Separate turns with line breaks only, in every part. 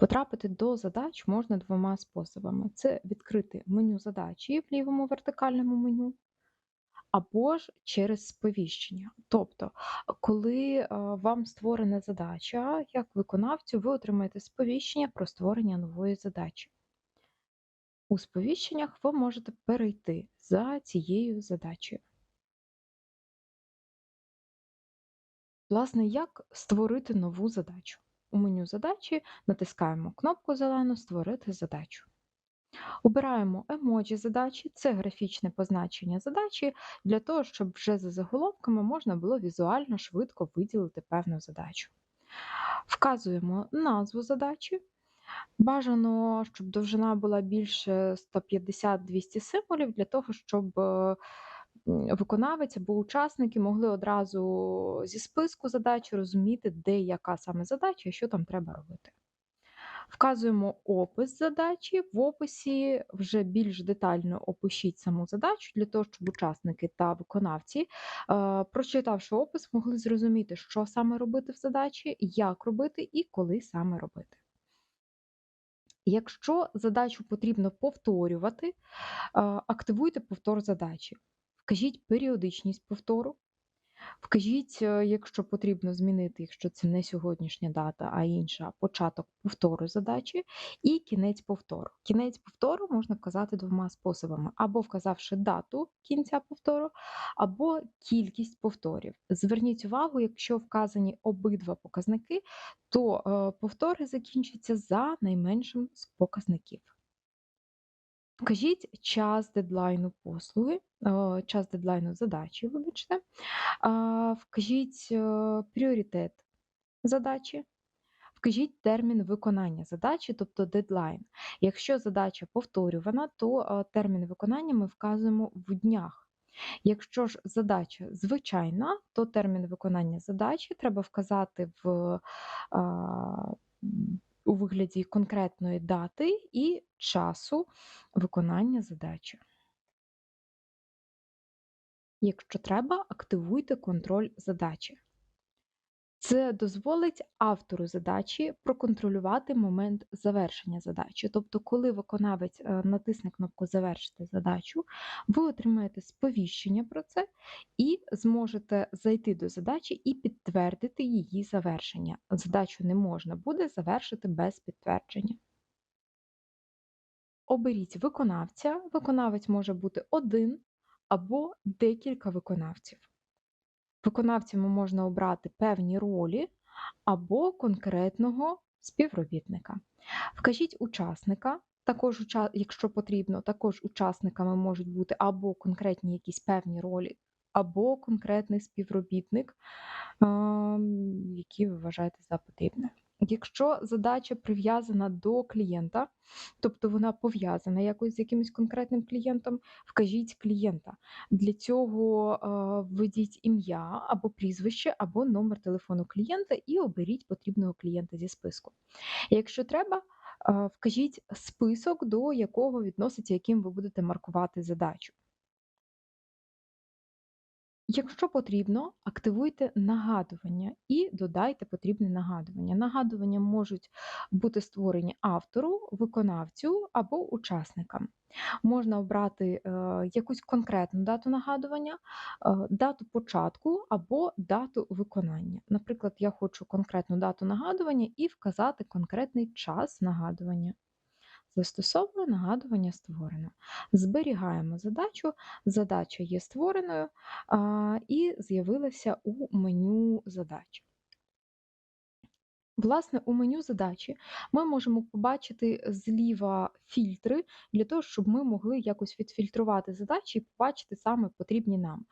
Потрапити до задач можна двома способами: це відкрити меню задачі в лівому вертикальному меню, або ж через сповіщення. Тобто, коли е, вам створена задача, як виконавцю, ви отримаєте сповіщення про створення нової задачі. У сповіщеннях ви можете перейти за цією задачею. Власне, як створити нову задачу? У меню задачі натискаємо кнопку зелену Створити задачу. Обираємо емоджі задачі, це графічне позначення задачі, для того, щоб вже за заголовками можна було візуально швидко виділити певну задачу. Вказуємо назву задачі. Бажано, щоб довжина була більше 150-200 символів, для того, щоб е, виконавець або учасники могли одразу зі списку задач розуміти, де яка саме задача і що там треба робити. Вказуємо опис задачі. В описі вже більш детально опишіть саму задачу для того, щоб учасники та виконавці, е, прочитавши опис, могли зрозуміти, що саме робити в задачі, як робити і коли саме робити. Якщо задачу потрібно повторювати, е, активуйте повтор задачі. Вкажіть періодичність повтору. Вкажіть, е, якщо потрібно змінити, якщо це не сьогоднішня дата, а інша початок повтору задачі і кінець повтору. Кінець повтору можна вказати двома способами: або вказавши дату кінця повтору, або кількість повторів. Зверніть увагу, якщо вказані обидва показники, то е, повтори закінчаться за найменшим з показників. Вкажіть час дедлайну послуги, е, час дедлайну задачі, вибачте. Вкажіть е, пріоритет задачі, вкажіть термін виконання задачі, тобто дедлайн. Якщо задача повторювана, то е, термін виконання ми вказуємо в днях. Якщо ж задача звичайна, то термін виконання задачі треба вказати в у вигляді конкретної дати і часу виконання задачі. Якщо треба, активуйте контроль задачі. Це дозволить автору задачі проконтролювати момент завершення задачі. Тобто, коли виконавець е, натисне кнопку Завершити задачу, ви отримаєте сповіщення про це і зможете зайти до задачі і підтвердити її завершення. Задачу не можна буде завершити без підтвердження. Оберіть виконавця. Виконавець може бути один або декілька виконавців. Виконавцями можна обрати певні ролі або конкретного співробітника. Вкажіть учасника, також, якщо потрібно, також учасниками можуть бути або конкретні якісь певні ролі, або конкретний співробітник, який ви вважаєте за потрібне. Якщо задача прив'язана до клієнта, тобто вона пов'язана якось з якимось конкретним клієнтом, вкажіть клієнта. Для цього е, введіть ім'я або прізвище, або номер телефону клієнта і оберіть потрібного клієнта зі списку. Якщо треба, е, вкажіть список, до якого відноситься, яким ви будете маркувати задачу. Якщо потрібно, активуйте нагадування і додайте потрібне нагадування. Нагадування можуть бути створені автору, виконавцю або учасникам. Можна обрати е, якусь конкретну дату нагадування, е, дату початку або дату виконання. Наприклад, я хочу конкретну дату нагадування і вказати конкретний час нагадування. Застосовує нагадування створено. Зберігаємо задачу, задача є створеною а, і з'явилася у меню задач. Власне, у меню задачі ми можемо побачити зліва фільтри для того, щоб ми могли якось відфільтрувати задачі і побачити саме потрібні нам.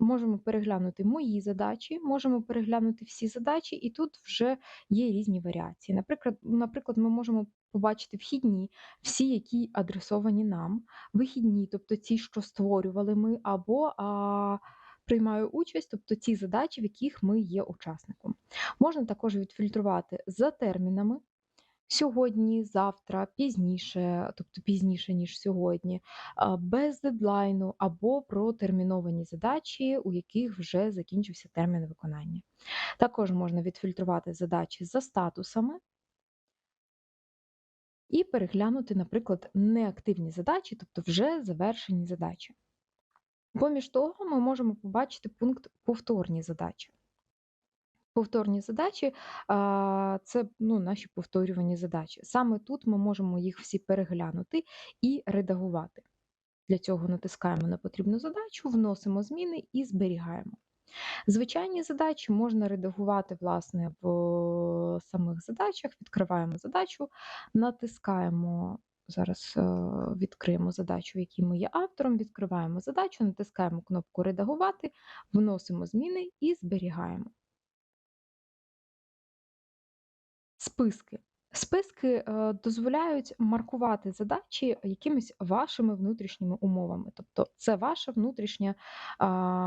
Можемо переглянути мої задачі, можемо переглянути всі задачі, і тут вже є різні варіації. Наприклад, наприклад, ми можемо побачити вхідні, всі, які адресовані нам, вихідні, тобто ті, що створювали ми, або а, приймаю участь, тобто ті задачі, в яких ми є учасником. Можна також відфільтрувати за термінами. Сьогодні, завтра, пізніше, тобто пізніше, ніж сьогодні, без дедлайну або протерміновані задачі, у яких вже закінчився термін виконання. Також можна відфільтрувати задачі за статусами, і переглянути, наприклад, неактивні задачі, тобто вже завершені задачі. Поміж того, ми можемо побачити пункт повторні задачі. Повторні задачі це ну, наші повторювані задачі. Саме тут ми можемо їх всі переглянути і редагувати. Для цього натискаємо на потрібну задачу, вносимо зміни і зберігаємо. Звичайні задачі можна редагувати власне в самих задачах. Відкриваємо задачу, натискаємо. Зараз е, відкриємо задачу, в якій ми є автором, відкриваємо задачу, натискаємо кнопку Редагувати, вносимо зміни і зберігаємо. Списки. Списки е, дозволяють маркувати задачі якимись вашими внутрішніми умовами. Тобто це ваша внутрішня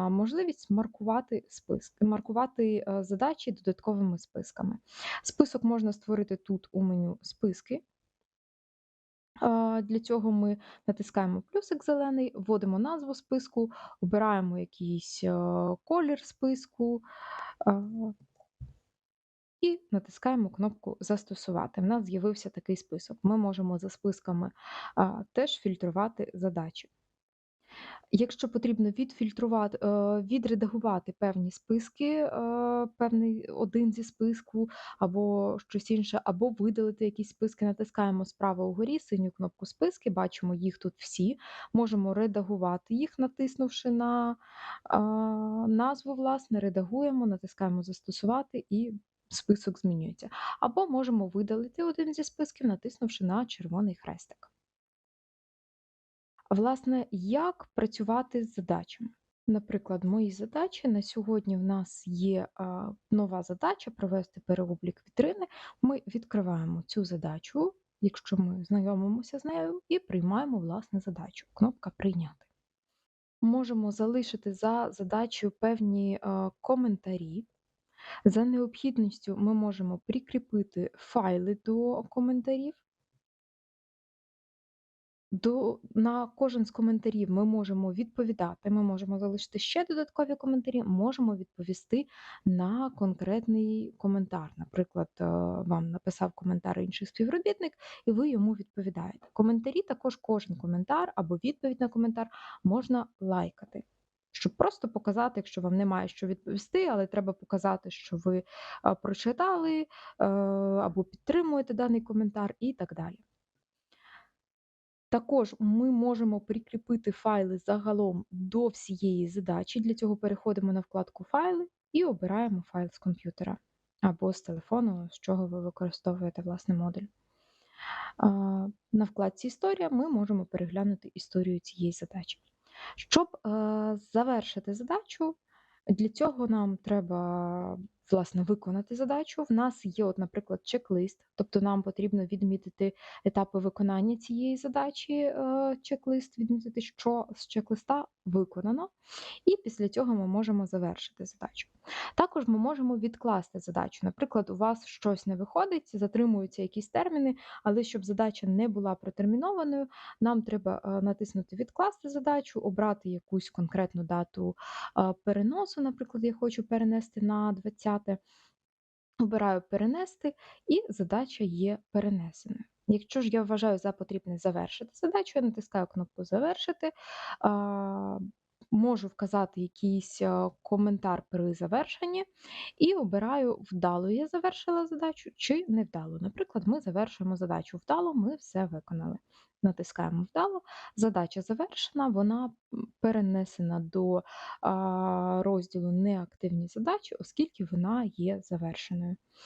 можливість маркувати списки, маркувати е, задачі додатковими списками. Список можна створити тут у меню списки. Для цього ми натискаємо плюсик зелений, вводимо назву списку, обираємо якийсь е, колір списку і натискаємо кнопку Застосувати. У нас з'явився такий список. Ми можемо за списками теж фільтрувати задачі. Якщо потрібно відфільтрувати, е, відредагувати певні списки, е, певний один зі списку, або щось інше, або видалити якісь списки, натискаємо справа угорі синю кнопку списки, бачимо їх тут всі. Можемо редагувати їх, натиснувши на назву, власне, редагуємо, натискаємо Застосувати і список змінюється. Або можемо видалити один зі списків, натиснувши на червоний хрестик. Власне, як працювати з задачами? Наприклад, мої задачі на сьогодні в нас є нова задача провести переоблік вітрини. Ми відкриваємо цю задачу, якщо ми знайомимося з нею, і приймаємо власне задачу. Кнопка Прийняти. Можемо залишити за задачею певні коментарі. За необхідністю ми можемо прикріпити файли до коментарів. До на кожен з коментарів ми можемо відповідати. Ми можемо залишити ще додаткові коментарі, можемо відповісти на конкретний коментар. Наприклад, е, вам написав коментар інший співробітник, і ви йому відповідаєте. Коментарі також кожен коментар або відповідь на коментар можна лайкати. Щоб просто показати, якщо вам немає що відповісти, але треба показати, що ви прочитали або підтримуєте даний коментар, і так далі. Також ми можемо прикріпити файли загалом до всієї задачі. Для цього переходимо на вкладку Файли і обираємо файл з комп'ютера або з телефону, з чого ви використовуєте власне модуль. На вкладці Історія ми можемо переглянути історію цієї задачі. Щоб е, завершити задачу, для цього нам треба власне виконати задачу. В нас є, от, наприклад, чек-лист, тобто нам потрібно відмітити етапи виконання цієї задачі, е, чек-лист, відмітити, що з чек-листа виконано, і після цього ми можемо завершити задачу. Також ми можемо відкласти задачу. Наприклад, у вас щось не виходить, затримуються якісь терміни, але щоб задача не була протермінованою, нам треба е, натиснути Відкласти задачу, обрати якусь конкретну дату е, переносу. Наприклад, я хочу перенести на 20 Обираю перенести, і задача є перенесеною. Якщо ж я вважаю за потрібне завершити задачу, я натискаю кнопку Завершити, можу вказати якийсь коментар при завершенні і обираю, вдало я завершила задачу чи невдало. Наприклад, ми завершуємо задачу вдало, ми все виконали. Натискаємо вдало, задача завершена, вона перенесена до розділу неактивні задачі, оскільки вона є завершеною.